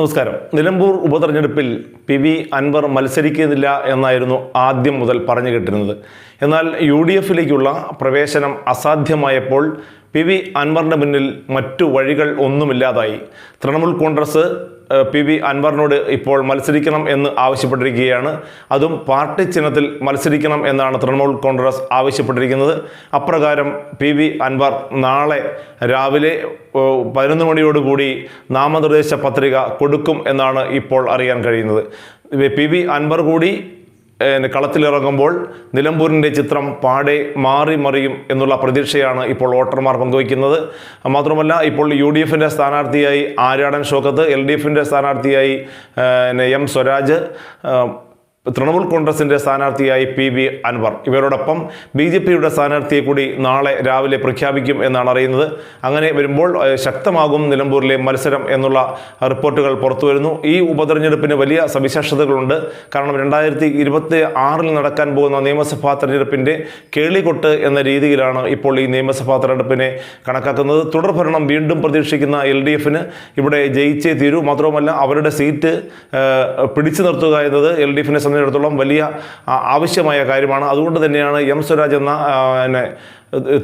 നമസ്കാരം. നിലമ്പൂർ ഉപതെരഞ്ഞെടുപ്പിൽ P V Anwar മത്സരിക്കുന്നില്ല എന്നായിരുന്നു ആദ്യം മുതൽ പറഞ്ഞു കേട്ടിരുന്നത്. എന്നാൽ യു ഡി എഫിലേക്കുള്ള പ്രവേശനം അസാധ്യമായപ്പോൾ പി വി അൻവറിന്റെ മുന്നിൽ മറ്റു വഴികൾ ഒന്നുമില്ലാതായി. തൃണമൂൽ കോൺഗ്രസ് പി വി അൻവറിനോട് ഇപ്പോൾ മത്സരിക്കണം എന്ന് ആവശ്യപ്പെട്ടിരിക്കുകയാണ്. അതും പാർട്ടി ചിഹ്നത്തിൽ മത്സരിക്കണം എന്നാണ് തൃണമൂൽ കോൺഗ്രസ് ആവശ്യപ്പെട്ടിരിക്കുന്നത്. അപ്രകാരം പി വി അൻവർ നാളെ രാവിലെ പതിനൊന്ന് മണിയോടുകൂടി നാമനിർദ്ദേശ പത്രിക കൊടുക്കും എന്നാണ് ഇപ്പോൾ അറിയാൻ കഴിയുന്നത്. പി വി അൻവർ കൂടി കളത്തിലിറങ്ങുമ്പോൾ നിലമ്പൂരിന്റെ ചിത്രം പാടെ മാറി മറിയും എന്നുള്ള പ്രതീക്ഷയാണ് ഇപ്പോൾ വോട്ടർമാർ പങ്കുവയ്ക്കുന്നത്. മാത്രമല്ല ഇപ്പോൾ യു ഡി എഫിന്റെ സ്ഥാനാർത്ഥിയായി ആര്യാടൻ ഷോക്കത്ത് എൽ ഡി എഫിന്റെ സ്ഥാനാർത്ഥിയായി എം സ്വരാജ്. തൃണമൂൽ കോൺഗ്രസിന്റെ സ്ഥാനാർത്ഥിയായി പി വി അൻവർ. ഇവരോടൊപ്പം ബി ജെ പിയുടെ സ്ഥാനാർത്ഥിയെ കൂടി നാളെ രാവിലെ പ്രഖ്യാപിക്കും എന്നാണ് അറിയുന്നത്. അങ്ങനെ വരുമ്പോൾ ശക്തമാകും നിലമ്പൂരിലെ മത്സരം എന്നുള്ള റിപ്പോർട്ടുകൾ പുറത്തുവരുന്നു. ഈ ഉപതെരഞ്ഞെടുപ്പിന് വലിയ സവിശേഷതകളുണ്ട്. കാരണം രണ്ടായിരത്തി ഇരുപത്തി ആറിൽ നടക്കാൻ പോകുന്ന നിയമസഭാ തെരഞ്ഞെടുപ്പിന്റെ കേളികൊട്ട് എന്ന രീതിയിലാണ് ഇപ്പോൾ ഈ നിയമസഭാ തെരഞ്ഞെടുപ്പിനെ കണക്കാക്കുന്നത്. തുടർഭരണം വീണ്ടും പ്രതീക്ഷിക്കുന്ന എൽ ഡി എഫിന് ഇവിടെ ജയിച്ചേ തീരൂ. മാത്രവുമല്ല അവരുടെ സീറ്റ് പിടിച്ചു നിർത്തുക എന്നത് എൽ ഡി എഫിനെ സംബന്ധിച്ചിടത്തോളം വലിയ ആവശ്യമായ കാര്യമാണ്. അതുകൊണ്ട് തന്നെയാണ് എം സ്വരാജ് എന്ന പിന്നെ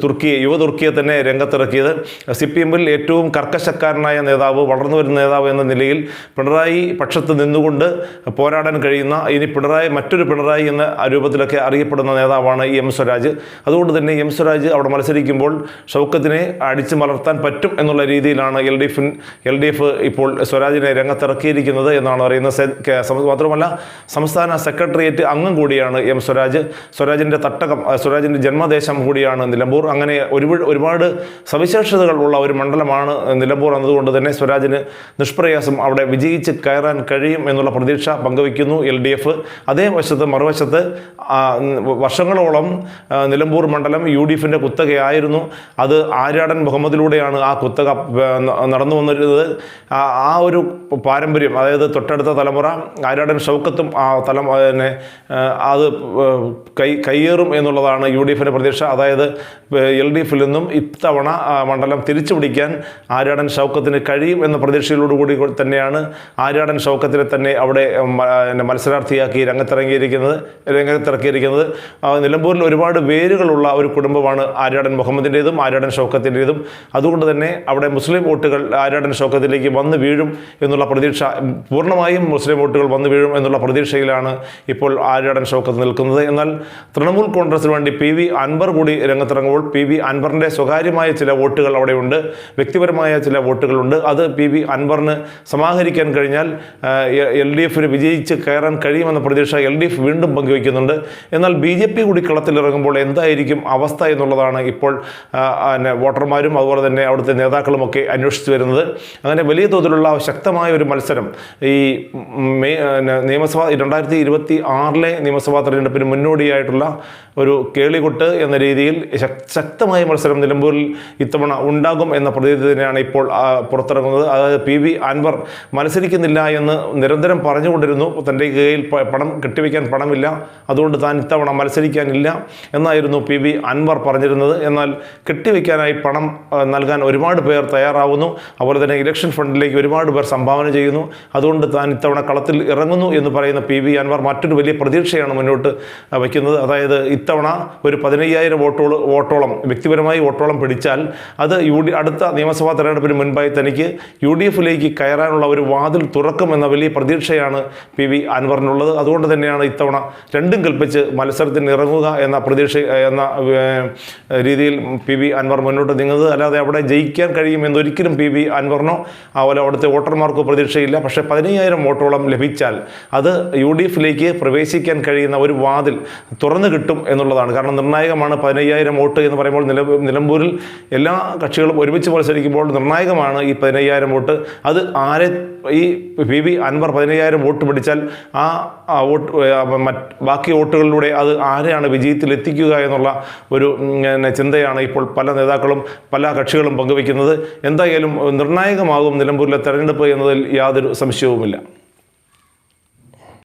തുർക്കിയെ യുവ തുർക്കിയെ തന്നെ രംഗത്തിറക്കിയത്. സി പി എമ്മിൽ ഏറ്റവും കർക്കശക്കാരനായ നേതാവ് വളർന്നു വരുന്ന നേതാവ് എന്ന നിലയിൽ പിണറായി പക്ഷത്ത് നിന്നുകൊണ്ട് പോരാടാൻ കഴിയുന്ന ഇനി പിണറായി മറ്റൊരു പിണറായി എന്ന രൂപത്തിലൊക്കെ അറിയപ്പെടുന്ന നേതാവാണ് ഈ എം സ്വരാജ്. അതുകൊണ്ട് തന്നെ എം സ്വരാജ് അവിടെ മത്സരിക്കുമ്പോൾ ഷൗക്കത്തിനെ അടിച്ചു മലർത്താൻ പറ്റും എന്നുള്ള രീതിയിലാണ് എൽ ഡി എഫിൻ എൽ ഡി എഫ് ഇപ്പോൾ സ്വരാജിനെ രംഗത്തിറക്കിയിരിക്കുന്നത് എന്നാണ് പറയുന്നത് മാത്രമല്ല സംസ്ഥാന സെക്രട്ടേറിയറ്റ് അംഗം കൂടിയാണ് എം സ്വരാജ്. സ്വരാജിന്റെ തട്ടകം സ്വരാജിന്റെ ജന്മദേശം കൂടിയാണ് നിലമ്പൂർ അങ്ങനെ ഒരുപാട് ഒരുപാട് സവിശേഷതകൾ ഉള്ള ഒരു മണ്ഡലമാണ് നിലമ്പൂർ എന്നതുകൊണ്ട് തന്നെ സ്വരാജിന് നിഷ്പ്രയാസം അവിടെ വിജയിച്ച് കയറാൻ കഴിയും എന്നുള്ള പ്രതീക്ഷ പങ്കുവയ്ക്കുന്നു എൽ ഡി എഫ്. അതേ വശത്ത് മറുവശത്ത് വർഷങ്ങളോളം നിലമ്പൂർ മണ്ഡലം യു ഡി എഫിന്റെ കുത്തകയായിരുന്നു. അത് ആര്യാടൻ മുഹമ്മദിലൂടെയാണ് ആ കുത്തക നടന്നു വന്നിരുന്നത് ആ ഒരു പാരമ്പര്യം അതായത് തൊട്ടടുത്ത തലമുറ ആര്യാടൻ ഷൗക്കത്തും ആ തലം അത് കൈ കയ്യേറും എന്നുള്ളതാണ് യു ഡി എഫിന്റെ പ്രതീക്ഷ. അതായത് എൽ ഡി എഫിൽ നിന്നും ഇത്തവണ മണ്ഡലം തിരിച്ചു പിടിക്കാൻ ആര്യാടൻ ഷൗക്കത്തിന് കഴിയും എന്ന പ്രതീക്ഷയിലോടുകൂടി തന്നെയാണ് ആര്യാടൻ ഷൗക്കത്തിനെ തന്നെ അവിടെ മത്സരാർത്ഥിയാക്കി രംഗത്തിറങ്ങിയിരിക്കുന്നത് രംഗത്തിറക്കിയിരിക്കുന്നത്. നിലമ്പൂരിൽ ഒരുപാട് വേരുകളുള്ള ഒരു കുടുംബമാണ് ആര്യാടൻ മുഹമ്മദിന്റെതും ആര്യാടൻ ഷൗക്കത്തിന്റെതും. അതുകൊണ്ട് തന്നെ അവിടെ മുസ്ലിം വോട്ടുകൾ ആര്യാടൻ ഷൗക്കത്തിലേക്ക് വന്ന് വീഴും എന്നുള്ള പ്രതീക്ഷ പൂർണമായും മുസ്ലിം വോട്ടുകൾ വന്ന് വീഴും എന്നുള്ള പ്രതീക്ഷയിലാണ് ഇപ്പോൾ ആര്യാടൻ ഷൗക്കത്ത് നിൽക്കുന്നത്. എന്നാൽ തൃണമൂൽ കോൺഗ്രസിന് വേണ്ടി പി വി അൻവർ കൂടി രംഗത്തിറങ്ങുമ്പോൾ പി വി അൻവറിന്റെ സ്വകാര്യമായ ചില വോട്ടുകൾ അവിടെയുണ്ട്. വ്യക്തിപരമായ ചില വോട്ടുകളുണ്ട്. അത് പി വി അൻവറിന് സമാഹരിക്കാൻ കഴിഞ്ഞാൽ എൽ ഡി എഫിന് വിജയിച്ച് കയറാൻ കഴിയുമെന്ന പ്രതീക്ഷ എൽ ഡി എഫ് വീണ്ടും പങ്കുവയ്ക്കുന്നുണ്ട്. എന്നാൽ ബി ജെ പി കൂടി കളത്തിലിറങ്ങുമ്പോൾ എന്തായിരിക്കും അവസ്ഥ എന്നുള്ളതാണ് ഇപ്പോൾ വോട്ടർമാരും അതുപോലെ തന്നെ അവിടുത്തെ നേതാക്കളുമൊക്കെ അന്വേഷിച്ചു വരുന്നത്. അങ്ങനെ വലിയ തോതിലുള്ള ശക്തമായ ഒരു മത്സരം ഈ നിയമസഭാ രണ്ടായിരത്തി ഇരുപത്തി ആറിലെ നിയമസഭാ തെരഞ്ഞെടുപ്പിന് മുന്നോടിയായിട്ടുള്ള ഒരു കേളികൊട്ട് എന്ന രീതിയിൽ ശക്തമായ മത്സരം നിലമ്പൂരിൽ ഇത്തവണ ഉണ്ടാകും എന്ന പ്രതീതി തന്നെയാണ് ഇപ്പോൾ പുറത്തിറങ്ങുന്നത്. അതായത് പി വി അൻവർ മത്സരിക്കുന്നില്ല എന്ന് നിരന്തരം പറഞ്ഞുകൊണ്ടിരുന്നു. തന്റെ കയ്യിൽ പണം കെട്ടിവെക്കാൻ പണമില്ല. അതുകൊണ്ട് താൻ ഇത്തവണ മത്സരിക്കാനില്ല എന്നായിരുന്നു പി വി അൻവർ പറഞ്ഞിരുന്നത്. എന്നാൽ കെട്ടിവെക്കാനായി പണം നൽകാൻ ഒരുപാട് പേർ തയ്യാറാവുന്നു. അതുപോലെ തന്നെ ഇലക്ഷൻ ഫണ്ടിലേക്ക് ഒരുപാട് പേർ സംഭാവന ചെയ്യുന്നു. അതുകൊണ്ട് താൻ ഇത്തവണ കളത്തിൽ ഇറങ്ങുന്നു എന്ന് പറയുന്ന പി വി അൻവർ മറ്റൊരു വലിയ പ്രതീക്ഷയാണ് മുന്നോട്ട് വയ്ക്കുന്നത്. അതായത് ഇത്തവണ ഒരു പതിനയ്യായിരം വോട്ടോളം വോട്ടോളം വ്യക്തിപരമായി വോട്ടോളം പിടിച്ചാൽ അത് യു ഡി അടുത്ത നിയമസഭാ തെരഞ്ഞെടുപ്പിന് മുൻപായി തനിക്ക് യു ഡി എഫിലേക്ക് കയറാനുള്ള ഒരു വാതിൽ തുറക്കുമെന്ന വലിയ പ്രതീക്ഷയാണ് പി വി അൻവറിനുള്ളത്. അതുകൊണ്ട് തന്നെയാണ് ഇത്തവണ രണ്ടും കൽപ്പിച്ച് മത്സരത്തിന് ഇറങ്ങുക എന്ന പ്രതീക്ഷ എന്ന രീതിയിൽ പി വി അൻവർ മുന്നോട്ട് നീങ്ങുന്നത്. അല്ലാതെ അവിടെ ജയിക്കാൻ കഴിയുമെന്നൊരിക്കലും പി വി അൻവറിനോ അതുപോലെ അവിടുത്തെ വോട്ടർമാർക്കോ പ്രതീക്ഷയില്ല. പക്ഷേ പതിനയ്യായിരം വോട്ടോളം ലഭിച്ചാൽ അത് യു ഡി എഫിലേക്ക് പ്രവേശിക്കാൻ കഴിയുന്ന ഒരു വാതിൽ തുറന്നു കിട്ടും എന്നുള്ളതാണ്. കാരണം നിർണായകമാണ് പതിനയ്യായിരം എന്ന് പറയുമ്പോൾ നില നിലമ്പൂരിൽ എല്ലാ കക്ഷികളും ഒരുമിച്ച് മത്സരിക്കുമ്പോൾ നിർണായകമാണ് ഈ പതിനയ്യായിരം വോട്ട്. അത് ആരെ ഈ പി വി അൻവർ പതിനയ്യായിരം വോട്ട് പിടിച്ചാൽ ആ വോട്ട് മറ്റ് ബാക്കി വോട്ടുകളിലൂടെ അത് ആരെയാണ് വിജയത്തിൽ എത്തിക്കുക എന്നുള്ള ഒരു ചിന്തയാണ് ഇപ്പോൾ പല നേതാക്കളും പല കക്ഷികളും പങ്കുവയ്ക്കുന്നത്. എന്തായാലും നിർണായകമാകും നിലമ്പൂരിലെ തെരഞ്ഞെടുപ്പ് എന്നതിൽ യാതൊരു സംശയവുമില്ല.